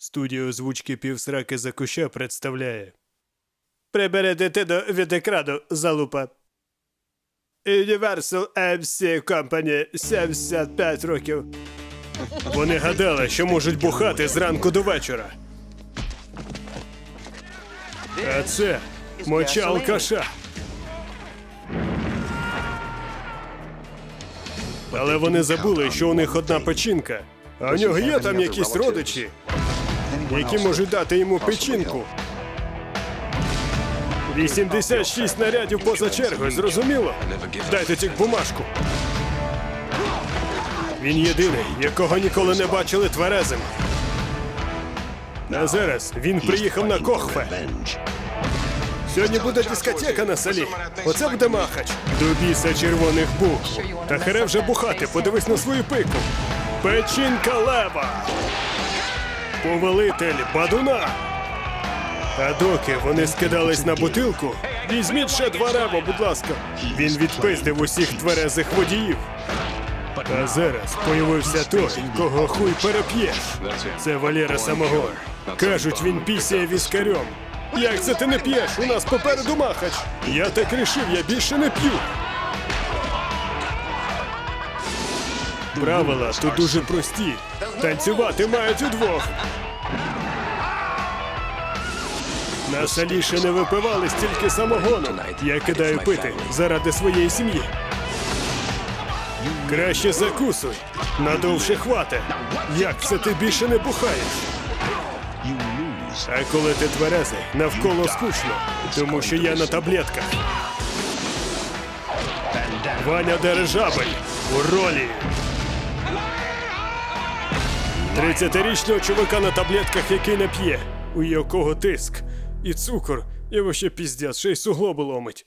Студія озвучки півсраки за куща представляє. Прибери дитину від екрану, залупа. Universal MC Company 75 років. Вони гадали, що можуть бухати зранку до вечора. А це моча алкаша. Але вони забули, що у них одна печінка. А у нього є там якісь родичі, які можуть дати йому печінку. 86 нарядів поза чергою, зрозуміло? Дайте тільки бумажку. Він єдиний, якого ніколи не бачили тверезим. А зараз він приїхав на Кохфе. Сьогодні буде дискотека на селі. Оце буде махач. До червоних букв. Та хере вже бухати, подивись на свою пику. Печінка лева. Повелитель бадуна. А доки вони скидались на бутилку, візьміть ще два рева, будь ласка. Він відпиздив усіх тверезих водіїв. А зараз появився той, кого хуй переп'єш. Це Валера Самогон. Кажуть, він пісяє віскарем. Як це ти не п'єш? У нас попереду махач. Я так рішив, я більше не п'ю. Правила тут дуже прості. Танцювати мають удвох. На селі ще не випивали стільки самогону. Я кидаю пити заради своєї сім'ї. Краще закусуй. Надовше хвате. Як це ти більше не бухаєш? А коли ти тверезий, навколо скучно, тому що я на таблетках. Ваня Дережабель у ролі. 30-річного чувака на таблетках, який не п'є, у якого тиск, і цукор, і вообще піздець, ще й суглоби ломить.